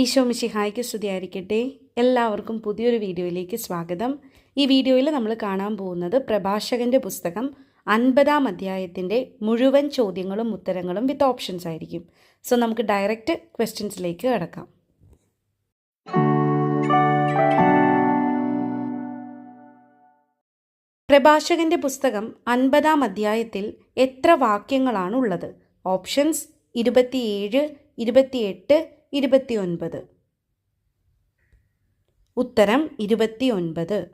ഈശോ മിശിഹായ്ക്ക് സ്തുതിയായിരിക്കട്ടെ. എല്ലാവർക്കും പുതിയൊരു വീഡിയോയിലേക്ക് സ്വാഗതം. ഈ വീഡിയോയിൽ നമ്മൾ കാണാൻ പോകുന്നത് പ്രഭാഷകന്റെ പുസ്തകം അൻപതാം അധ്യായത്തിന്റെ മുഴുവൻ ചോദ്യങ്ങളും ഉത്തരങ്ങളും വിത്ത് ഓപ്ഷൻസ് ആയിരിക്കും. സോ നമുക്ക് ഡയറക്റ്റ് ക്വസ്റ്റ്യൻസിലേക്ക് കിടക്കാം. പ്രഭാഷകന്റെ പുസ്തകം അൻപതാം അധ്യായത്തിൽ എത്ര വാക്യങ്ങളാണുള്ളത് ഓപ്ഷൻസ് ഇരുപത്തിയേഴ് ഇരുപത്തിയെട്ട് ഇരുപത്തിയൊൻപത്. ഉത്തരം ഇരുപത്തിയൊൻപത്.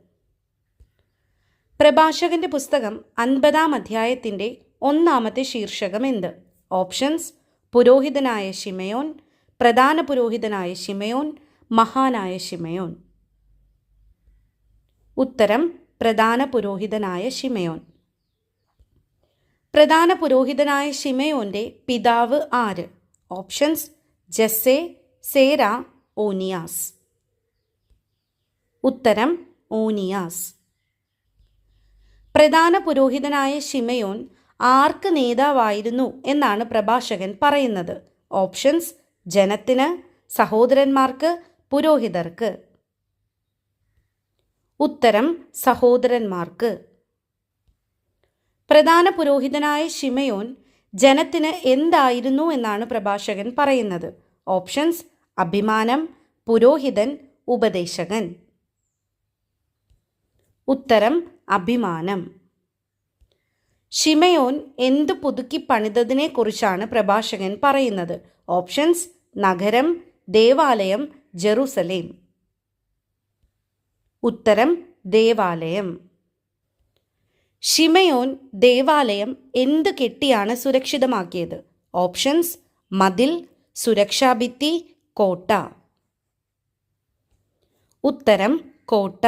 പ്രഭാഷകന്റെ പുസ്തകം അൻപതാം അധ്യായത്തിന്റെ ഒന്നാമത്തെ ശീർഷകം എന്ത് ഓപ്ഷൻസ് പുരോഹിതനായ ഷിമയോൻ പ്രധാന പുരോഹിതനായ ഷിമയോൻ മഹാനായ ഷിമയോൻ ഉത്തരം പ്രധാന പുരോഹിതനായ ഷിമയോൻ പ്രധാന പുരോഹിതനായ ഷിമയോന്റെ പിതാവ് ആര്? ഓപ്ഷൻസ് ജസ്സെ സേര ഓനിയാസ്. ഉത്തരം ഓനിയാസ്. പ്രധാന പുരോഹിതനായ ഷിമയോൻ ആർക്ക് നേതാവായിരുന്നു എന്നാണ് പ്രഭാഷകൻ പറയുന്നത്. ഓപ്ഷൻസ് ജനത്തിന് സഹോദരന്മാർക്ക് പുരോഹിതർക്ക്. ഉത്തരം സഹോദരന്മാർക്ക്. പ്രധാന പുരോഹിതനായ ഷിമയോൻ ജനത്തിന് എന്തായിരുന്നു എന്നാണ് പ്രഭാഷകൻ പറയുന്നത്. ഓപ്ഷൻസ് അഭിമാനം പുരോഹിതൻ ഉപദേശകൻ. ഉത്തരം അഭിമാനം. ഷിമയോൻ എന്തു പുതുക്കി പണിതതിനെക്കുറിച്ചാണ് പ്രഭാഷകൻ പറയുന്നത്? ഓപ്ഷൻസ് നഗരം ദേവാലയം ജെറുസലേം. ഉത്തരം ദേവാലയം. ഷിമയോൻ ദേവാലയം എന്ത് കെട്ടിയാണ് സുരക്ഷിതമാക്കിയത്? ഓപ്ഷൻസ് മതിൽ സുരക്ഷാഭിത്തി കോട്ട. ഉത്തരം കോട്ട.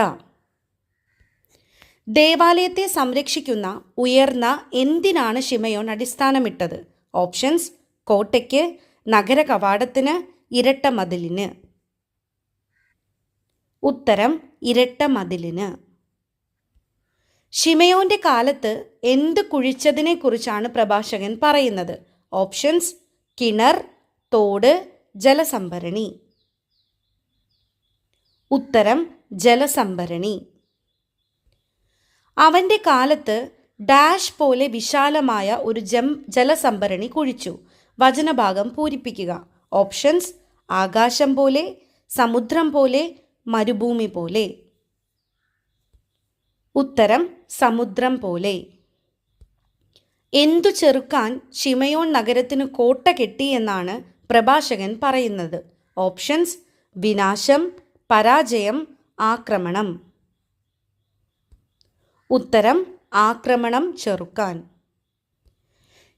ദേവാലയത്തെ സംരക്ഷിക്കുന്ന ഉയർന്ന എന്തിനാണ് ഷിമയോൺ അടിസ്ഥാനമിട്ടത്? ഓപ്ഷൻസ് കോട്ടയ്ക്ക് നഗര കവാടത്തിന് ഇരട്ട മതിലിന്. ഉത്തരം ഇരട്ട മതിലിന്. ഷിമയോന്റെ കാലത്ത് എന്ത് കുഴിച്ചതിനെക്കുറിച്ചാണ് പ്രഭാഷകൻ പറയുന്നത്? ഓപ്ഷൻസ് കിണർ തോട് ജലസംഭരണി. ഉത്തരം ജലസംഭരണി. അവന്റെ കാലത്ത് ഡാഷ് പോലെ വിശാലമായ ഒരു ജം ജലസംഭരണി കുഴിച്ചു. വചനഭാഗം പൂരിപ്പിക്കുക. ഓപ്ഷൻസ് ആകാശം പോലെ സമുദ്രം പോലെ മരുഭൂമി പോലെ. ഉത്തരം സമുദ്രം പോലെ. എന്തു ചെറുക്കാൻ ഷിമയോൺ നഗരത്തിന് കോട്ട കെട്ടി എന്നാണ് പ്രഭാഷകൻ പറയുന്നത്. ഓപ്ഷൻസ് വിനാശം പരാജയം ആക്രമണം. ഉത്തരം ആക്രമണം ചെറുക്കാൻ.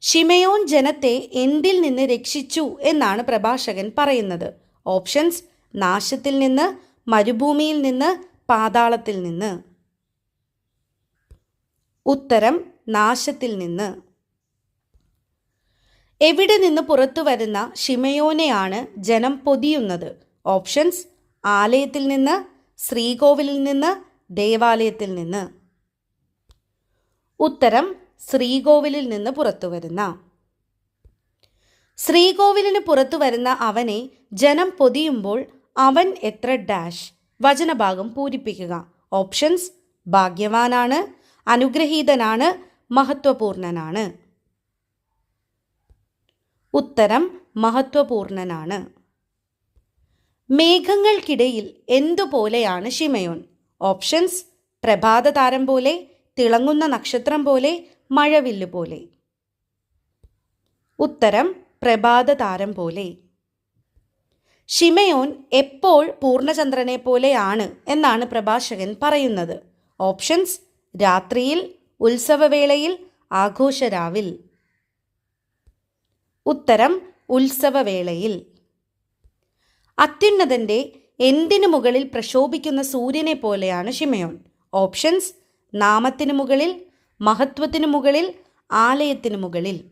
ഷിമയോൻ ജനത്തെ എന്തിൽ നിന്ന് രക്ഷിച്ചു എന്നാണ് പ്രഭാഷകൻ പറയുന്നത്. ഓപ്ഷൻസ് നാശത്തിൽ നിന്ന് മരുഭൂമിയിൽ നിന്ന് പാതാളത്തിൽ നിന്ന്. ഉത്തരം നാശത്തിൽ നിന്ന്. എവിടെ നിന്ന് പുറത്തു വരുന്ന ഷിമയോനെയാണ് ജനം പൊതിയുന്നത്? ഓപ്ഷൻസ് ആലയത്തിൽ നിന്ന് ശ്രീകോവിലിൽ നിന്ന് ദേവാലയത്തിൽ നിന്ന്. ഉത്തരം ശ്രീകോവിലിൽ നിന്ന് പുറത്തു വരുന്ന. ശ്രീകോവിലിന് പുറത്തു വരുന്ന അവനെ ജനം പൊതിയുമ്പോൾ അവൻ എത്ര ഡാഷ്? വചനഭാഗം പൂരിപ്പിക്കുക. ഓപ്ഷൻസ് ഭാഗ്യവാനാണ് അനുഗ്രഹീതനാണ് മഹത്വപൂർണനാണ്. ഉത്തരം മഹത്വപൂർണനാണ്. മേഘങ്ങൾക്കിടയിൽ എന്തുപോലെയാണ് ഷിമയോൻ ഓപ്ഷൻസ് പ്രഭാതതാരം പോലെ തിളങ്ങുന്ന നക്ഷത്രം പോലെ മഴവില്ല് പോലെ. ഉത്തരം പ്രഭാതതാരം പോലെ. ഷിമയോൻ എപ്പോൾ പൂർണചന്ദ്രനെ പോലെയാണ് എന്നാണ് പ്രഭാഷകൻ പറയുന്നത്. ഓപ്ഷൻസ് രാത്രിയിൽ ഉത്സവവേളയിൽ ആഘോഷരാവിൽ. ഉത്തരം ഉത്സവവേളയിൽ. അത്യുന്നതന്റെ എന്തിനു മുകളിൽ പ്രക്ഷോഭിക്കുന്ന സൂര്യനെ പോലെയാണ് ഷിമയോൻ ഓപ്ഷൻസ് നാമത്തിനു മുകളിൽ മഹത്വത്തിനു മുകളിൽ ആലയത്തിനു മുകളിൽ.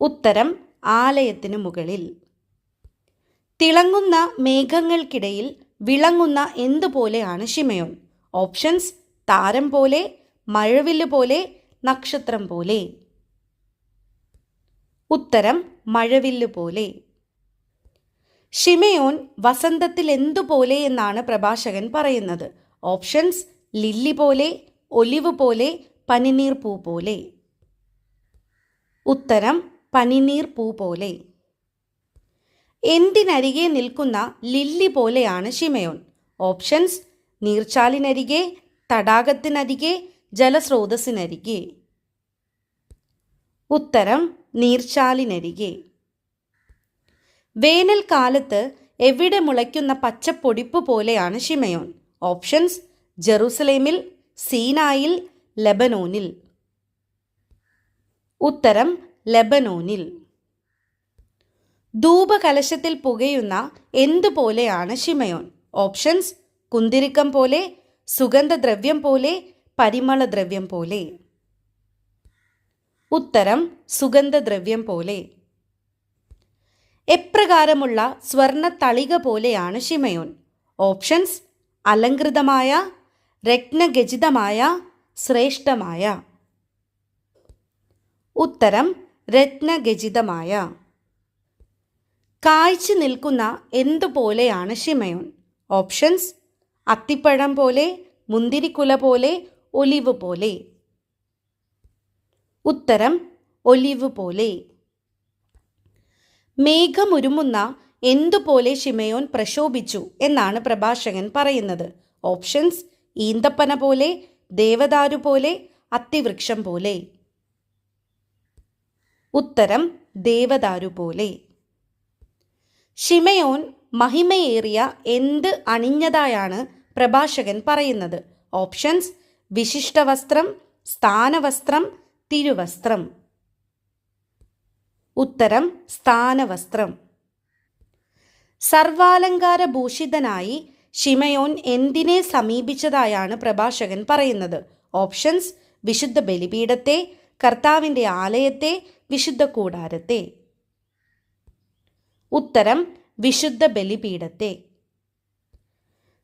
ഉത്തരം ആലയത്തിനു മുകളിൽ. തിളങ്ങുന്ന മേഘങ്ങൾക്കിടയിൽ വിളങ്ങുന്ന എന്തുപോലെയാണ് ഷിമയോൻ ഓപ്ഷൻസ് താരം പോലെ മഴവില്ല് പോലെ നക്ഷത്രം പോലെ. ഉത്തരം മഴവില്ല് പോലെ. ഷിമയോൻ വസന്തത്തിൽ എന്തുപോലെ എന്നാണ് പ്രഭാഷകൻ പറയുന്നത്. ഓപ്ഷൻസ് ലില്ലി പോലെ ഒലിവ് പോലെ പനിനീർ പൂ പോലെ. ഉത്തരം പനിനീർ പൂ പോലെ. എന്തിനരികെ നിൽക്കുന്ന ലില്ലി പോലെയാണ് ഷിമയോൻ. ഓപ്ഷൻസ് നീർച്ചാലിനരികെ തടാകത്തിനരികെ ജലസ്രോതസ്സിനരികെ. ഉത്തരം നീർച്ചാലിനരികെ. വേനൽക്കാലത്ത് എവിടെ മുളയ്ക്കുന്ന പച്ചപ്പൊടിപ്പ് പോലെയാണ് ഷിമയോൻ ഓപ്ഷൻസ് ജെറുസലേമിൽ സീനായിൽ ലെബനോനിൽ. ഉത്തരം ലെബനോനിൽ. ധൂപകലശത്തിൽ പുകയുന്ന എന്തുപോലെയാണ് ഷിമയോൻ ഓപ്ഷൻസ് കുന്തിരിക്കം പോലെ സുഗന്ധദ്രവ്യം പോലെ പരിമളദ്രവ്യം പോലെ. ഉത്തരം സുഗന്ധദ്രവ്യം പോലെ. എപ്രകാരമുള്ള സ്വർണ തളിക പോലെയാണ് ഷിമയോൻ. ഓപ്ഷൻസ് അലങ്കൃതമായ രത്നഗജിതമായ ശ്രേഷ്ഠമായ. ഉത്തരം രത്നഗജിതമായ കായ്ച്ചു നിൽക്കുന്ന എന്തുപോലെയാണ് ഷിമയോൻ? ഓപ്ഷൻസ് അത്തിപ്പഴം പോലെ മുന്തിരിക്കുല പോലെ ഒലിവ് പോലെ. ഉത്തരം ഒലിവ് പോലെ. മേഘമുരുമുന്ന എന്തുപോലെ ഷിമയോൻ പ്രശോഭിച്ചു എന്നാണ് പ്രഭാഷകൻ പറയുന്നത്. ഓപ്ഷൻസ് ഈന്തപ്പന പോലെ ദേവദാരു പോലെ അത്തിവൃക്ഷം പോലെ. ഉത്തരം ദേവദാരു പോലെ. ഷിമയോൻ മഹിമയേറിയ എന്ത് അണിഞ്ഞതായാണ് പ്രഭാഷകൻ പറയുന്നത്. ഓപ്ഷൻസ് വിശിഷ്ട വിശിഷ്ടവസ്ത്രം സ്ഥാനവസ്ത്രം തിരുവസ്ത്രം. ഉത്തരം സ്ഥാനവസ്ത്രം. സർവാലങ്കാര ഭൂഷിതനായി ഷിമയോൻ എന്തിനെ സമീപിച്ചതായാണ് പ്രഭാഷകൻ പറയുന്നത്. ഓപ്ഷൻസ് വിശുദ്ധ ബലിപീഠത്തെ കർത്താവിന്റെ ആലയത്തെ വിശുദ്ധ കൂടാരത്തെ. ഉത്തരം വിശുദ്ധ ബലിപീഠത്തെ.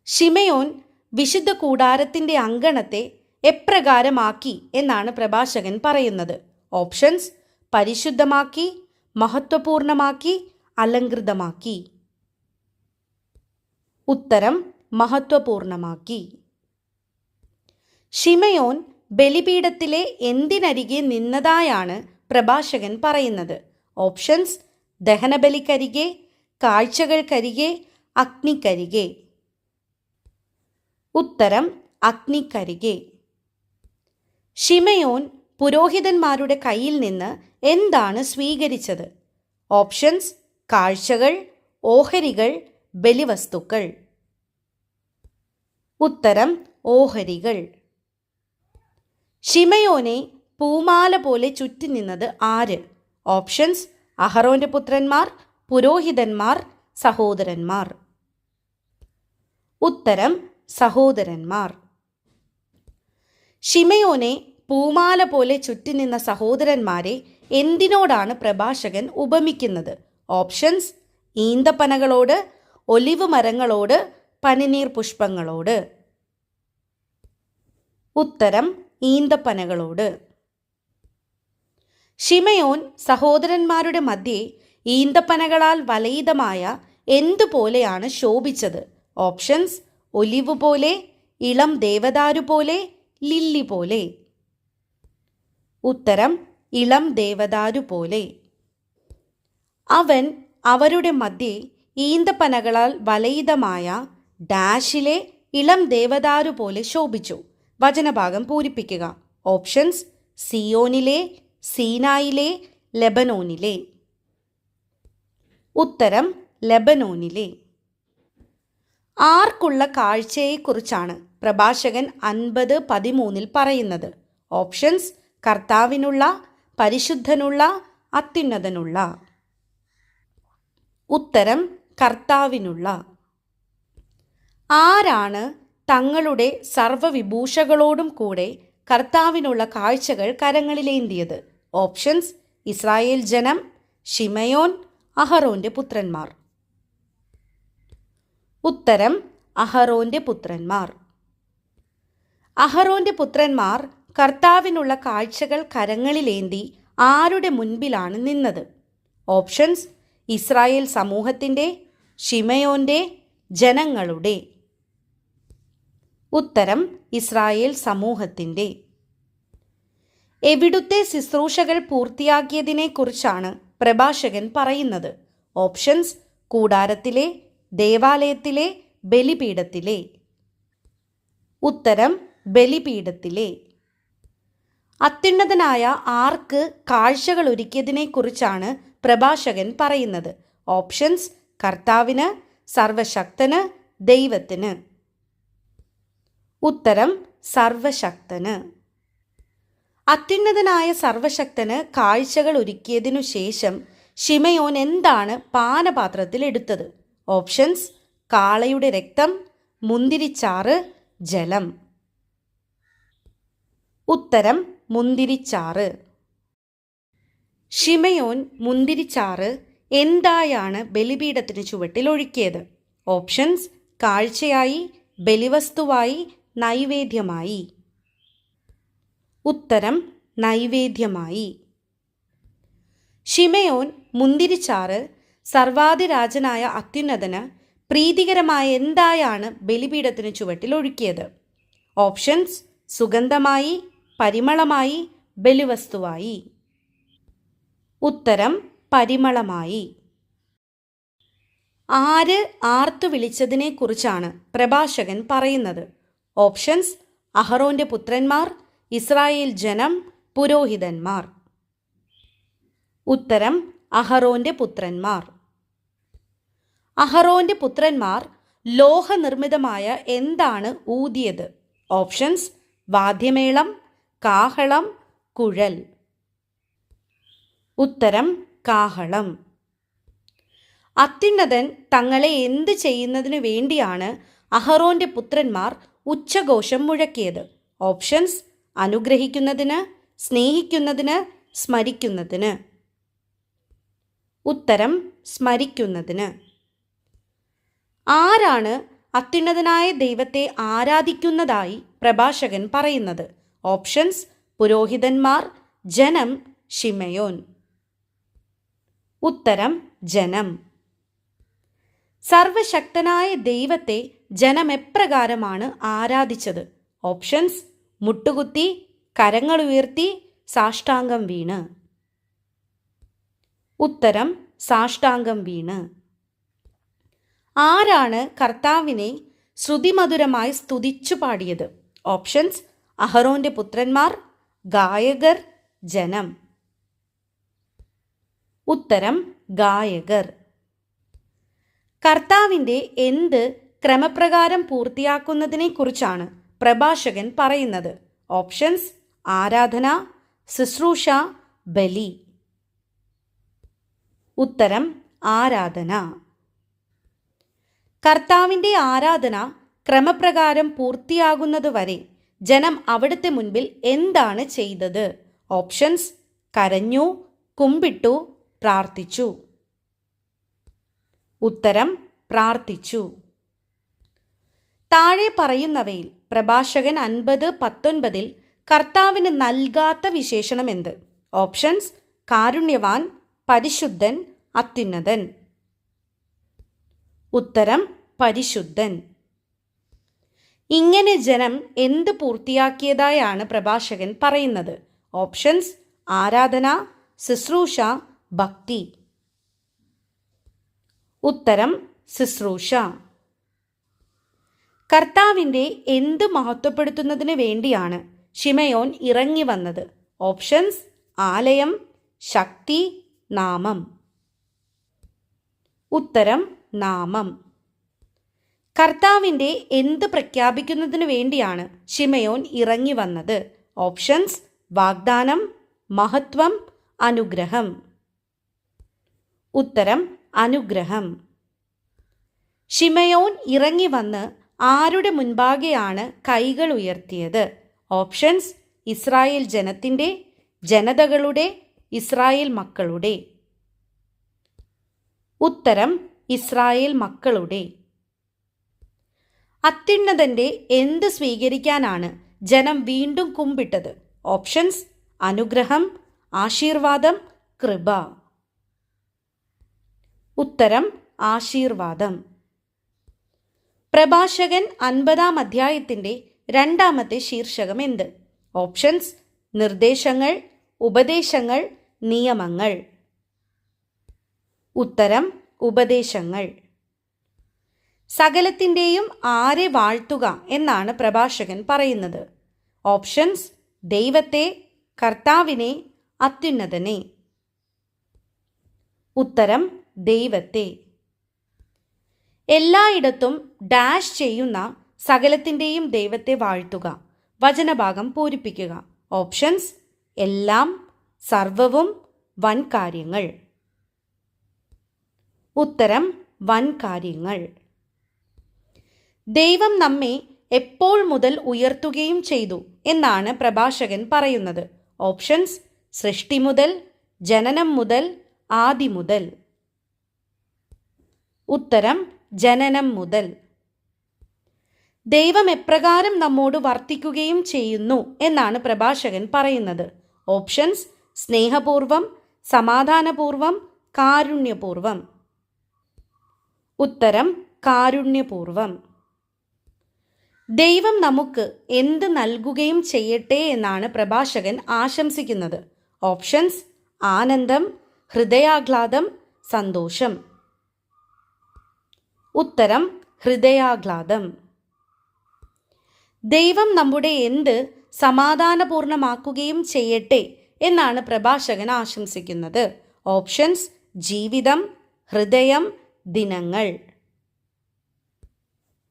ഷിമയോൻ വിശുദ്ധ കൂടാരത്തിന്റെ അങ്കണത്തെ എപ്രകാരമാക്കി എന്നാണ് പ്രഭാഷകൻ പറയുന്നത്. ഓപ്ഷൻസ് പരിശുദ്ധമാക്കി മഹത്വപൂർണമാക്കി അലങ്കൃതമാക്കി ഉത്തരം മഹത്വപൂർണമാക്കി. ഷിമയോൻ ബലിപീഠത്തിലെ എന്തിനരികെ നിന്നതായാണ് പ്രഭാഷകൻ പറയുന്നത്. ഓപ്ഷൻസ് ദഹനബലിക്കരികെ കാഴ്ചകൾക്കരികെ അഗ്നിക്കരികെ. ഉത്തരം അഗ്നിക്കരികെ. ഷിമയോൻ പുരോഹിതന്മാരുടെ കയ്യിൽ നിന്ന് എന്താണ് സ്വീകരിച്ചത്? ഓപ്ഷൻസ് കാഴ്ചകൾ ഓഹരികൾ ബലിവസ്തുക്കൾ. ഉത്തരം ഓഹരികൾ. ഷിമയോനെ പൂമാല പോലെ ചുറ്റി നിന്നത് ആര്? ഓപ്ഷൻസ് അഹറോന്റെ പുത്രന്മാർ പുരോഹിതന്മാർ സഹോദരന്മാർ. ഉത്തരം സഹോദരന്മാർ. ഷിമയോനെ പൂമാല പോലെ ചുറ്റിനിന്ന സഹോദരന്മാരെ എന്തിനോടാണ് പ്രഭാഷകൻ ഉപമിക്കുന്നത്? ഓപ്ഷൻസ് ഈന്തപ്പനകളോട് ഒലിവ് മരങ്ങളോട് പനിനീർ പുഷ്പങ്ങളോട്. ഉത്തരം ഈന്തപ്പനകളോട്. ഷിമയോൻ സഹോദരന്മാരുടെ മധ്യേ ഈന്തപ്പനകളാൽ വലയിതമായ എന്തുപോലെയാണ് ശോഭിച്ചത്? ഓപ്ഷൻസ് ഒലിവ് പോലെ ഇളം ദേവദാരു പോലെ ലില്ലി പോലെ. ഉത്തരം ഇളം ദേവദാരു പോലെ. അവൻ അവരുടെ മധ്യേ ഈന്തപ്പനകളാൽ വലയിതമായ ഡാഷിലെ ഇളം ദേവദാരു പോലെ ശോഭിച്ചു. വചനഭാഗം പൂരിപ്പിക്കുക. ഓപ്ഷൻസ് സിയോനിലെ സീനായിലെ ലെബനോനിലെ. ഉത്തരം ലെബനോനിലെ. ആർക്കുള്ള കാഴ്ചയെക്കുറിച്ചാണ്. പ്രഭാഷകൻ അൻപത് പതിമൂന്നിൽ പറയുന്നത്. ഓപ്ഷൻസ് കർത്താവിനുള്ള പരിശുദ്ധനുള്ള അത്യുന്നതനുള്ള. ഉത്തരം കർത്താവിനുള്ള. ആരാണ് തങ്ങളുടെ സർവവിഭൂഷകളോടും കൂടെ കർത്താവിനുള്ള കാഴ്ചകൾ കരങ്ങളിലേന്തിയത് ഓപ്ഷൻസ് ഇസ്രായേൽ ജനം ഷിമയോൻ അഹറോന്റെ പുത്രന്മാർ. ഉത്തരം അഹറോന്റെ പുത്രന്മാർ. അഹറോന്റെ പുത്രന്മാർ കർത്താവിനുള്ള കാഴ്ചകൾ കരങ്ങളിലേന്തി ആരുടെ മുൻപിലാണ് നിന്നത്? ഓപ്ഷൻസ് ഇസ്രായേൽ സമൂഹത്തിന്റെ ഷിമയോന്റെ ജനങ്ങളുടെ. ഉത്തരം ഇസ്രായേൽ സമൂഹത്തിന്റെ. എവിടുത്തെ ശുശ്രൂഷകൾ പൂർത്തിയാക്കിയതിനെക്കുറിച്ചാണ് പ്രഭാഷകൻ പറയുന്നത്? ഓപ്ഷൻസ് കൂടാരത്തിലെ ദേവാലയത്തിലെ ബലിപീഠത്തിലെ. ഉത്തരം ബലിപീഠത്തിലെ. അത്യുന്നതനായ ആർക്ക് കാഴ്ചകൾ ഒരുക്കിയതിനെക്കുറിച്ചാണ് പ്രഭാഷകൻ പറയുന്നത്. ഓപ്ഷൻസ് കർത്താവിന് സർവശക്തന് ദൈവത്തിന്. ഉത്തരം സർവശക്തന്. അത്യുന്നതനായ സർവശക്തന് കാഴ്ചകൾ ഒരുക്കിയതിനു ശേഷം ഷിമയോൻ എന്താണ് പാനപാത്രത്തിൽ എടുത്തത്? ഓപ്ഷൻസ് കാളയുടെ രക്തം മുന്തിരിച്ചാറ് ജലം. ഉത്തരം മുന്തിരിച്ചാറ്. ഷിമയോൻ മുന്തിരിച്ചാറ് എന്തായാണ് ബലിപീഠത്തിന് ചുവട്ടിൽ ഒഴുക്കിയത്? ഓപ്ഷൻസ് കാഴ്ചയായി ബലിവസ്തുവായി നൈവേദ്യമായി. ഉത്തരം നൈവേദ്യമായി. ഷിമയോൻ മുന്തിരിച്ചാറ് സർവാധിരാജനായ അത്യുന്നതന് പ്രീതികരമായ എന്തായാണ് ബലിപീഠത്തിന് ചുവട്ടിൽ ഒഴുക്കിയത്? ഓപ്ഷൻസ് സുഗന്ധമായി പരിമളമായി ബലിവസ്തുവായി. ഉത്തരം പരിമളമായി. ആര് ആർത്തു വിളിച്ചതിനെക്കുറിച്ചാണ് പ്രഭാഷകൻ പറയുന്നത്. ഓപ്ഷൻസ് അഹറോന്റെ പുത്രന്മാർ ഇസ്രായേൽ ജനം പുരോഹിതന്മാർ. ഉത്തരം അഹറോന്റെ പുത്രന്മാർ. അഹറോന്റെ പുത്രന്മാർ ലോഹനിർമ്മിതമായ എന്താണ് ഊതിയത്? ഓപ്ഷൻസ് വാദ്യമേളം കാഹളം കുഴൽ. ഉത്തരം കാഹളം. അത്യുന്നതൻ തങ്ങളെ എന്ത് ചെയ്യുന്നതിനു വേണ്ടിയാണ് അഹറോന്റെ പുത്രന്മാർ ഉച്ചഘോഷം മുഴക്കിയത്. ഓപ്ഷൻസ് അനുഗ്രഹിക്കുന്നതിന് സ്നേഹിക്കുന്നതിന് സ്മരിക്കുന്നതിന്. ഉത്തരം സ്മരിക്കുന്നതിന്. ആരാണ് അത്യുന്നതനായ ദൈവത്തെ ആരാധിക്കുന്നതായി പ്രഭാഷകൻ പറയുന്നത്? ഓപ്ഷൻസ് പുരോഹിതന്മാർ ജനം ഷിമയോൻ ഉത്തരം ജനം. സർവശക്തനായ ദൈവത്തെ ജനം എപ്രകാരമാണ് ആരാധിച്ചത്? ഓപ്ഷൻസ് മുട്ടുകുത്തി കരങ്ങൾ ഉയർത്തി സാഷ്ടാംഗം വീണ്. ഉത്തരം സാഷ്ടാംഗം വീണ്. ആരാണ് കർത്താവിനെ ശ്രുതിമധുരമായി സ്തുതിച്ചു പാടിയത്? ഓപ്ഷൻസ് അഹറോന്റെ പുത്രന്മാർ ഗായകർ ജനം. ഉത്തരം ഗായകർ. കർത്താവിന്റെ എന്ത് ക്രമപ്രകാരം പൂർത്തിയാക്കുന്നതിനെക്കുറിച്ചാണ് പ്രഭാഷകൻ പറയുന്നത്. ഓപ്ഷൻസ് ആരാധന ശുശ്രൂഷ ബലി. ഉത്തരം ആരാധന. കർത്താവിന്റെ ആരാധന ക്രമപ്രകാരം പൂർത്തിയാകുന്നതുവരെ ജനം അവിടുത്തെ മുൻപിൽ എന്താണ് ചെയ്തത്? ഓപ്ഷൻസ് കരഞ്ഞു കുമ്പിട്ടു പ്രാർത്ഥിച്ചു. ഉത്തരം പ്രാർത്ഥിച്ചു. താഴെ പറയുന്നവയിൽ പ്രഭാഷകൻ അൻപത് പത്തൊൻപതിൽ കർത്താവിന് നൽകാത്ത വിശേഷണം എന്ത്? ഓപ്ഷൻസ് കാരുണ്യവാൻ പരിശുദ്ധൻ അത്യുന്നതൻ. ഉത്തരം പരിശുദ്ധൻ. ഇങ്ങനെ ജനം എന്ത് പൂർത്തിയാക്കിയതായാണ് പ്രഭാഷകൻ പറയുന്നത്. ഓപ്ഷൻസ് ആരാധന ശുശ്രൂഷ ഭക്തി. ഉത്തരം ശുശ്രൂഷ. കർത്താവിന്റെ എന്ത് മഹത്വപ്പെടുത്തുന്നതിന് വേണ്ടിയാണ് ഷിമയോൻ ഇറങ്ങി വന്നത്. ഓപ്ഷൻസ് ആലയം ശക്തി നാമം. ഉത്തരം നാമം. കർത്താവിന്റെ എന്ത് പ്രഖ്യാപിക്കുന്നതിന് വേണ്ടിയാണ് ഷിമയോൻ ഇറങ്ങി വന്നത്. ഓപ്ഷൻസ് വാഗ്ദാനം മഹത്വം അനുഗ്രഹം. ഉത്തരം അനുഗ്രഹം. ഷിമയോൻ ഇറങ്ങി വന്ന് ആരുടെ മുൻപാകെയാണ് കൈകൾ ഉയർത്തിയത്? ഓപ്ഷൻസ് ഇസ്രായേൽ ജനത്തിന്റെ ജനതകളുടെ ഇസ്രായേൽ മക്കളുടെ. ഉത്തരം ഇസ്രായേൽ മക്കളുടെ. അത്യുന്നതന്റെ എന്ത് സ്വീകരിക്കാനാണ് ജനം വീണ്ടും കുമ്പിട്ടത്? ഓപ്ഷൻസ് അനുഗ്രഹം ആശീർവാദം കൃപ. ഉത്തരം ആശീർവാദം. പ്രഭാഷകൻ അൻപതാം അധ്യായത്തിന്റെ രണ്ടാമത്തെ ശീർഷകം എന്ത്? ഓപ്ഷൻസ് നിർദ്ദേശങ്ങൾ ഉപദേശങ്ങൾ നിയമങ്ങൾ. ഉത്തരം ഉപദേശങ്ങൾ. സകലത്തിന്റെയും ആരെ വാഴ്ത്തുക എന്നാണ് പ്രഭാഷകൻ പറയുന്നത്. ഓപ്ഷൻസ് ദൈവത്തെ കർത്താവിനെ അത്യുന്നതനെ. ഉത്തരം ദൈവത്തെ. എല്ലായിടത്തും ഡാഷ് ചെയ്യുന്ന സകലത്തിന്റെയും ദൈവത്തെ വാഴ്ത്തുക. വചനഭാഗം പൂരിപ്പിക്കുക. ഓപ്ഷൻസ് എല്ലാം സർവവും വൻ കാര്യങ്ങൾ ഉത്തരം വൻ കാര്യങ്ങൾ ദൈവം നമ്മെ എപ്പോൾ മുതൽ ഉയർത്തുകയും ചെയ്തു എന്നാണ് പ്രഭാഷകൻ പറയുന്നത്. ഓപ്ഷൻസ് സൃഷ്ടി മുതൽ ജനനം മുതൽ ആദി മുതൽ. ഉത്തരം ജനനം മുതൽ. ദൈവം എപ്രകാരം നമ്മോട് വർത്തിക്കുകയും ചെയ്യുന്നു എന്നാണ് പ്രഭാഷകൻ പറയുന്നത്. ഓപ്ഷൻസ് സ്നേഹപൂർവം സമാധാനപൂർവം കാരുണ്യപൂർവം. ഉത്തരം കാരുണ്യപൂർവം. ദൈവം നമുക്ക് എന്ത് നൽകുകയും ചെയ്യട്ടെ എന്നാണ് പ്രഭാഷകൻ ആശംസിക്കുന്നത്. ഓപ്ഷൻസ് ആനന്ദം ഹൃദയാഹ്ലാദം സന്തോഷം. ഉത്തരം ഹൃദയാഹ്ലാദം ദൈവം നമ്മുടെ എന്ത് സമാധാനപൂർണമാക്കുകയും ചെയ്യട്ടെ എന്നാണ് പ്രഭാഷകൻ ആശംസിക്കുന്നത്. ഓപ്ഷൻസ് ജീവിതം ഹൃദയം ദിനങ്ങൾ.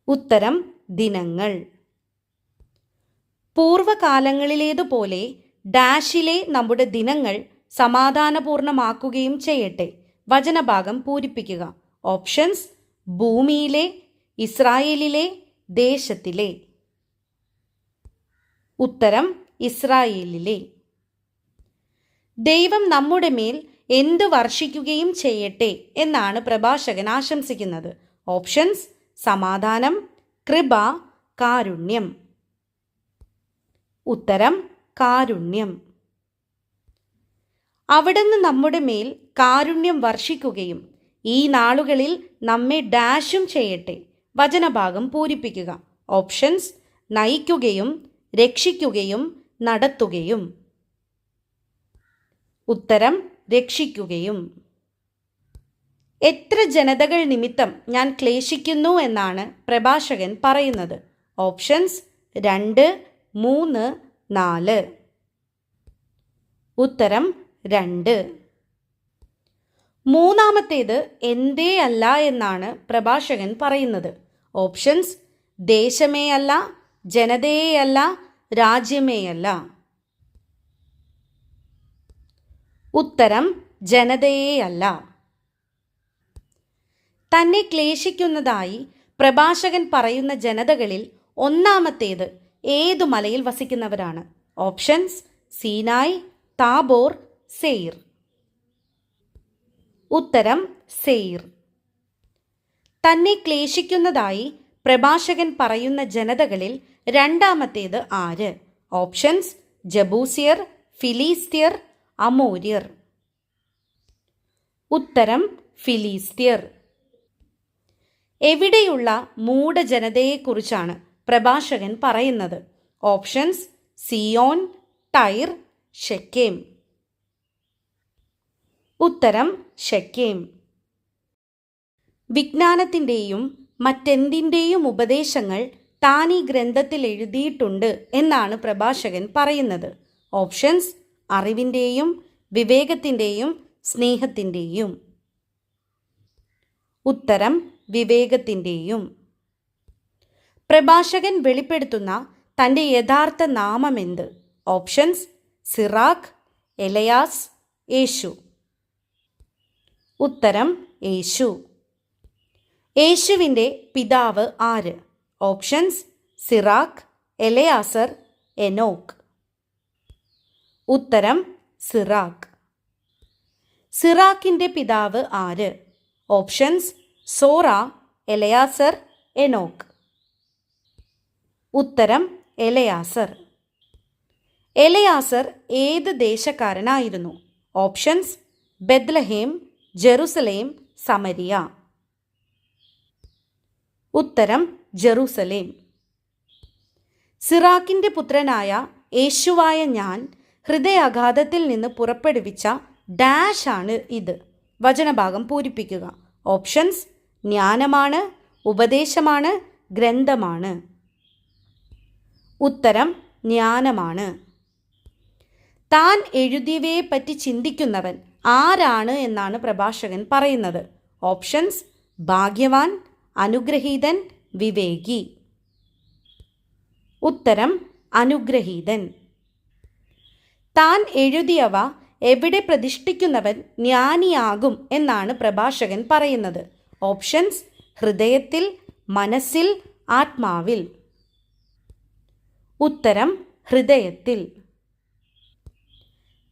ഉത്തരം ദിനങ്ങൾ. പൂർവകാലങ്ങളിലേതുപോലെ ഡാഷിലെ നമ്മുടെ ദിനങ്ങൾ സമാധാനപൂർണമാക്കുകയും ചെയ്യട്ടെ. വചനഭാഗം പൂരിപ്പിക്കുക. ഓപ്ഷൻസ് ഭൂമിയിലെ ഇസ്രായേലിലെ ദേശത്തിലെ. ഉത്തരം ഇസ്രായേലിലെ. ദൈവം നമ്മുടെ മേൽ എന്ത് വർഷിക്കുകയും ചെയ്യട്ടെ എന്നാണ് പ്രഭാഷകൻ ആശംസിക്കുന്നത്. ഓപ്ഷൻസ് സമാധാനം കൃപ കാരുണ്യം. ഉത്തരം കാരുണ്യം. അവിടുന്ന് നമ്മുടെ മേൽ കാരുണ്യം വർഷിക്കുകയും ഈ നാളുകളിൽ നമ്മെ ഡാഷും ചെയ്യട്ടെ വചനഭാഗം പൂരിപ്പിക്കുക. ഓപ്ഷൻസ് നയിക്കുകയും രക്ഷിക്കുകയും നടത്തുകയും. ഉത്തരം രക്ഷിക്കുകയും. എത്ര ജനതകൾ നിമിത്തം ഞാൻ ക്ലേശിക്കുന്നു എന്നാണ് പ്രഭാഷകൻ പറയുന്നത്. ഓപ്ഷൻസ് രണ്ട് മൂന്ന് നാല്. ഉത്തരം രണ്ട്. മൂന്നാമത്തേത് എന്തേ അല്ല എന്നാണ് പ്രഭാഷകൻ പറയുന്നത്. ഓപ്ഷൻസ് ദേശമേ അല്ല ജനതയെ അല്ല രാജ്യമേ അല്ല. ഉത്തരം ജനതയെയല്ല തന്നെ ക്ലേശിക്കുന്നതായി പ്രഭാഷകൻ പറയുന്ന ജനതകളിൽ ഒന്നാമത്തേത് ഏതു മലയിൽ വസിക്കുന്നവരാണ്? Options Sinai Tabor Seir. ഉത്തരം സെയ്ർ. തന്നെ ക്ലേശിക്കുന്നതായി പ്രഭാഷകൻ പറയുന്ന ജനതകളിൽ രണ്ടാമത്തേത് ആര്? ഓപ്ഷൻസ് ജബൂസിയർ ഫിലീസ്ത്യർ അമോര്യർ. ഉത്തരം ഫിലീസ്ത്യർ. എവിടെയുള്ള മൂഢജനതയെക്കുറിച്ചാണ് പ്രഭാഷകൻ പറയുന്നത്. Options Zion Tyre Shechem. ഉത്തരം ഷെക്കേം. വിജ്ഞാനത്തിന്റെയും മറ്റെന്തിന്റെയും ഉപദേശങ്ങൾ താൻ ഈ ഗ്രന്ഥത്തിൽ എഴുതിയിട്ടുണ്ട് എന്നാണ് പ്രഭാഷകൻ പറയുന്നത്. ഓപ്ഷൻസ് അറിവിന്റെയും വിവേകത്തിന്റെയും സ്നേഹത്തിന്റെയും. ഉത്തരം വിവേകത്തിന്റെയും പ്രഭാഷകൻ വെളിപ്പെടുത്തുന്ന തന്റെ യഥാർത്ഥ നാമമെന്ത്? ഓപ്ഷൻസ് സിറാഖ് എലയാസ് യേശു. ഉത്തരം യേശു. യേശുവിന്റെ പിതാവ് ആര്? Options Sirach Eleazar Enoch. ഉത്തരം സിറാഖ്. സിറാഖിന്റെ പിതാവ് ആര്? ഓപ്ഷൻസ് സോറ എലയാസർ എനോക്ക് ഉത്തരം എലയാസർ. എലയാസർ ഏത് ദേശക്കാരനായിരുന്നു? Options Bethlehem Jerusalem Samaria. ഉത്തരം ജെറുസലേം. സിറാക്കിന്റെ പുത്രനായ യേശുവായ ഞാൻ ഹൃദയാഘാതത്തിൽ നിന്ന് പുറപ്പെടുവിച്ച ഡാഷ് ആണ് ഇത്. വചനഭാഗം പൂരിപ്പിക്കുക. ഓപ്ഷൻസ് ജ്ഞാനമാണ് ഉപദേശമാണ് ഗ്രന്ഥമാണ്. ഉത്തരം ജ്ഞാനമാണ്. താൻ എഴുതിയവയെ പറ്റി ചിന്തിക്കുന്നവൻ ആരാണ് എന്നാണ് പ്രഭാഷകൻ പറയുന്നത്. ഓപ്ഷൻസ് ഭാഗ്യവാൻ അനുഗ്രഹീതൻ വിവേകി. ഉത്തരം അനുഗ്രഹീതൻ. താൻ എഴുതിയവ എവിടെ പ്രതിഷ്ഠിക്കുന്നവൻ ജ്ഞാനിയാകും എന്നാണ് പ്രഭാഷകൻ പറയുന്നത്. ഓപ്ഷൻസ് ഹൃദയത്തിൽ മനസ്സിൽ ആത്മാവിൽ. ഉത്തരം ഹൃദയത്തിൽ.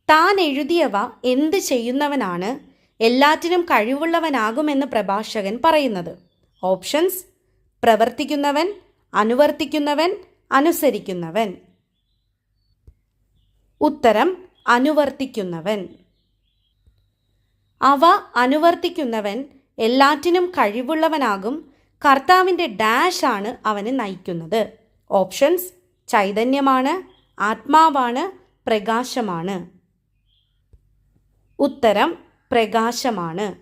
താൻ എഴുതിയവ എന്ത് ചെയ്യുന്നവനാണ് എല്ലാറ്റിനും കഴിവുള്ളവനാകുമെന്ന് പ്രഭാഷകൻ പറയുന്നത്. ഓപ്ഷൻസ് പ്രവർത്തിക്കുന്നവൻ അനുവർത്തിക്കുന്നവൻ അനുസരിക്കുന്നവൻ. ഉത്തരം അനുവർത്തിക്കുന്നവൻ. അവ അനുവർത്തിക്കുന്നവൻ എല്ലാറ്റിനും കഴിവുള്ളവനാകും. കർത്താവിന്റെ ഡാഷ് ആണ് അവനെ നയിക്കുന്നത്. ഓപ്ഷൻസ് ചൈതന്യമാണ് ആത്മാവാണ് പ്രകാശമാണ്. ഉത്തരം പ്രകാശമാണ്.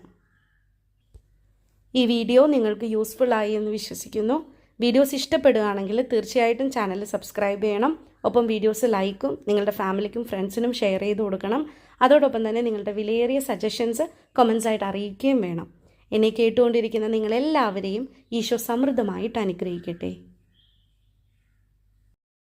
ഈ വീഡിയോ നിങ്ങൾക്ക് യൂസ്ഫുൾ ആയി എന്ന് വിശ്വസിക്കുന്നു. വീഡിയോസ് ഇഷ്ടപ്പെടുകയാണെങ്കിൽ തീർച്ചയായിട്ടും ചാനൽ സബ്സ്ക്രൈബ് ചെയ്യണം. ഒപ്പം വീഡിയോസ് ലൈക്കും നിങ്ങളുടെ ഫാമിലിക്കും ഫ്രണ്ട്സിനും ഷെയർ ചെയ്ത് കൊടുക്കണം. അതോടൊപ്പം തന്നെ നിങ്ങളുടെ വിലയേറിയ സജഷൻസ് കൊമൻസായിട്ട് അറിയിക്കുകയും വേണം. എന്നെ കേട്ടുകൊണ്ടിരിക്കുന്ന നിങ്ങളെല്ലാവരെയും ഈശോ സമൃദ്ധമായിട്ട് അനുഗ്രഹിക്കട്ടെ.